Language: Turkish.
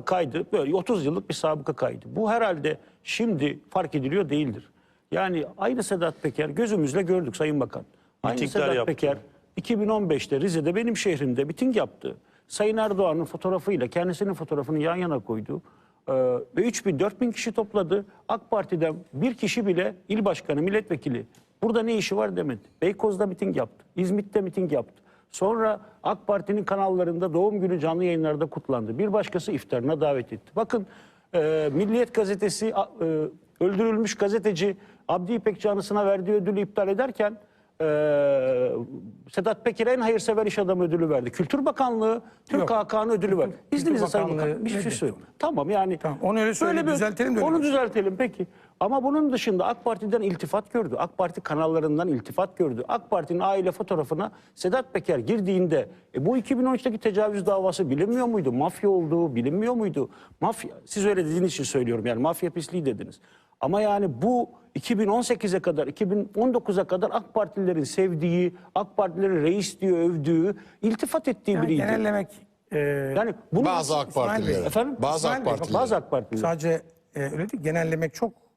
kaydı. Böyle 30 yıllık bir sabıka kaydı. Bu herhalde şimdi fark ediliyor değildir. Yani aynı Sedat Peker gözümüzle gördük Sayın Bakan. Aynı Mitingler Sedat yaptı. Peker 2015'te Rize'de benim şehrimde miting yaptı. Sayın Erdoğan'ın fotoğrafıyla kendisinin fotoğrafını yan yana koydu. Ee, ve 3000 4000 kişi topladı. AK Parti'den bir kişi bile il başkanı, milletvekili burada ne işi var demedi. Beykoz'da miting yaptı. İzmit'te miting yaptı. Sonra AK Parti'nin kanallarında doğum günü canlı yayınlarda kutlandı. Bir başkası iftarına davet etti. Bakın e, Milliyet gazetesi e, öldürülmüş gazeteci Abdi İpek canısına verdiği ödülü iptal ederken e, Sedat Peker'e en hayırsever iş adamı ödülü verdi. Kültür Bakanlığı Türk Yok. Hakanı ödülü verdi. İzninizle Sayın Bakanlığı Bakan bir şey söyleyeyim. Tamam yani. Tamam, onu öyle söyle, bir- düzeltelim de öyle Onu konuşalım. düzeltelim peki. Ama bunun dışında AK Parti'den iltifat gördü. AK Parti kanallarından iltifat gördü. AK Parti'nin aile fotoğrafına Sedat Peker girdiğinde e, bu 2013'teki tecavüz davası bilinmiyor muydu? Mafya olduğu bilinmiyor muydu? Mafya siz öyle dediğiniz için söylüyorum yani mafya pisliği dediniz. Ama yani bu 2018'e kadar 2019'a kadar AK Partililerin sevdiği, AK Partililerin reis diye övdüğü, iltifat ettiği Yani biriydi. genellemek e, Yani bunu Bazı AK Partililer. Efendim? Bazı İsmail AK Partililer. bazı AK Partililer. sadece e, öyle değil genellemek çok